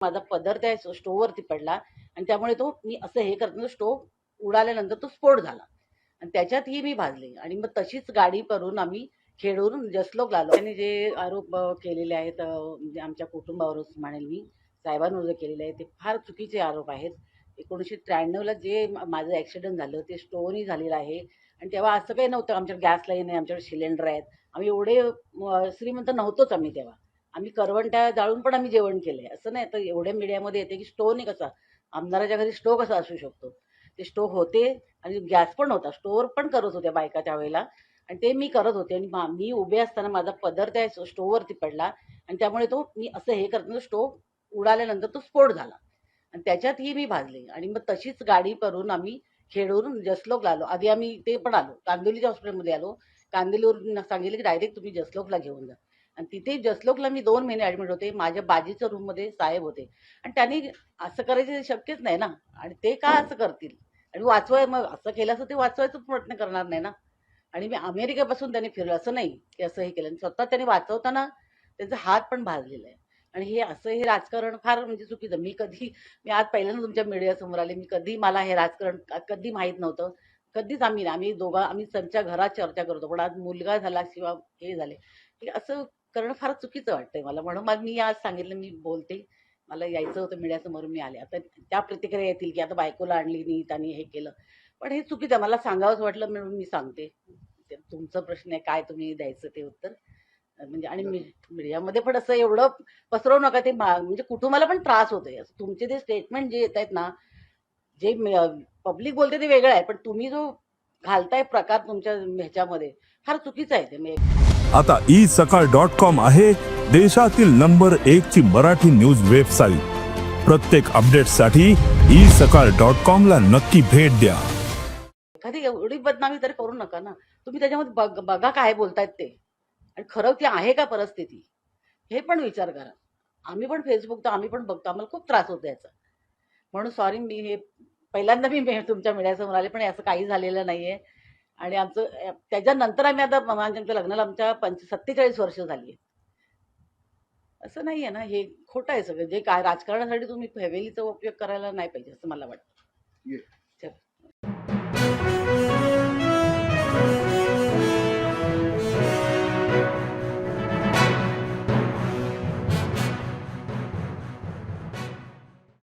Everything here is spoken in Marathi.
माझा पदर त्या स्टोववरती पडला आणि त्यामुळे तो मी असं हे करताना स्टोव उडाल्यानंतर तो स्फोट झाला. आणि त्याच्यातही मी भाजले आणि मग तशीच गाडी करून आम्ही खेळून जसलोक लागलो त्यांनी जे आरोप केलेले आहेत म्हणजे आमच्या कुटुंबावरच म्हणेल मी साहेबांवर जे केलेले आहेत ते फार चुकीचे आरोप आहेत. एकोणीसशे त्र्याण्णवला जे माझं ॲक्सिडेंट झालं ते स्टोनही झालेलं आहे. आणि तेव्हा असं काही नव्हतं आमच्याकडे गॅस लाईन आहे आमच्याकडे सिलेंडर आहेत. आम्ही एवढे श्रीमंत नव्हतोच आम्ही तेव्हा. आम्ही करवंट्या जाळून पण आम्ही जेवण केलंय. असं नाही तर एवढ्या मीडियामध्ये येते की स्टोव नाही कसा आमदाराच्या घरी स्टोव कसा असू शकतो? ते स्टोव होते आणि गॅस पण होता. स्टोअर पण करत होत्या बायका त्यावेळेला आणि ते मी करत होते आणि मा- मी उभे असताना माझा पदर त्या स्टोववरती पडला आणि त्यामुळे तो मी असं हे करताना स्टोव उडाल्यानंतर तो स्फोट झाला. आणि त्याच्यातही मी भाजले आणि मग तशीच गाडी करून आम्ही खेळून जसलोकला आलो. आधी आम्ही ते पण आलो. कांदिवलीच्या हॉस्पिटलमध्ये आलो. कांदिवलीवरून सांगितलं की डायरेक्ट तुम्ही जसलोकला घेऊन जा. आणि तिथे जसलोकला मी दोन महिने ॲडमिट होते माझ्या बाजीच्या रूममध्ये साहेब होते. आणि त्यांनी असं करायचं शक्यच नाही ना. आणि ते का असं करतील? आणि वाचवाय मग असं केलं असं ते वाचवायचा प्रयत्न करणार नाही ना. आणि मी अमेरिकेपासून त्यांनी फिरलं. असं नाही की असं हे केलं. आणि स्वतः त्यांनी वाचवताना त्यांचा हात पण भाजलेला आहे. आणि हे असं हे राजकारण फार म्हणजे चुकीचं मी कधी मी आज पहिल्यांदा तुमच्या मीडियासमोर आले. मी कधी मला हे राजकारण कधी माहीत नव्हतं. कधीच आम्ही आम्ही दोघा आम्ही त्यांच्या घरात चर्चा करतो पण आज मुलगा झाला किंवा हे झाले. हे असं करणं फार चुकीचं वाटतंय मला. म्हणून मग मी आज सांगितलं मी बोलते. मला यायचं होतं मिळ्यासमोर मी आले. आता त्या प्रतिक्रिया येतील की आता बायकोला आणली नाही त्याने हे केलं. पण हे चुकीचं आहे. मला सांगावंच वाटलं म्हणून मी सांगते. तुमचा प्रश्न आहे काय तुम्ही द्यायचं ते उत्तर. म्हणजे आणि मी- मीडियामध्ये पण असं एवढं पसरवू नका ते मा- म्हणजे कुटुंबाला पण त्रास होतोय. असं तुमचे ते स्टेटमेंट जे येत आहेत ना जे पब्लिक बोलते ते वेगळं आहे. पण तुम्ही जो घालताय प्रकार तुमच्या ह्याच्यामध्ये. फार चुकीचं आहे ते म्हणजे आता ई सकाळ डॉट कॉम आहे देशातील नंबर एक ची मराठी न्यूज वेबसाईट. प्रत्येक अपडेटसाठी ई सकाळ डॉट कॉम ला नक्की भेट द्या. एखादी एवढी बदनामी तरी करू नका ना. तुम्ही त्याच्यामध्ये बघ बघा काय बोलतायत ते. आणि खरं ती आहे का परिस्थिती? हे पण विचार करा. आम्ही पण फेसबुक तर आम्ही पण बघतो. आम्हाला खूप त्रास होतो याचा. म्हणून सॉरी मी हे पहिल्यांदा मी तुमच्या मीडियासमोर आले पण असं काही झालेलं नाहीये. आणि आमचं त्याच्यानंतर आम्ही आता आमच्या लग्नाला आमच्या पंच सत्तेचाळीस वर्ष झाली असं नाहीये ना हे खोटं आहे सगळं. जे काय राजकारणासाठी तुम्ही फॅमिलीचा उपयोग करायला नाही पाहिजे असं मला वाटतं.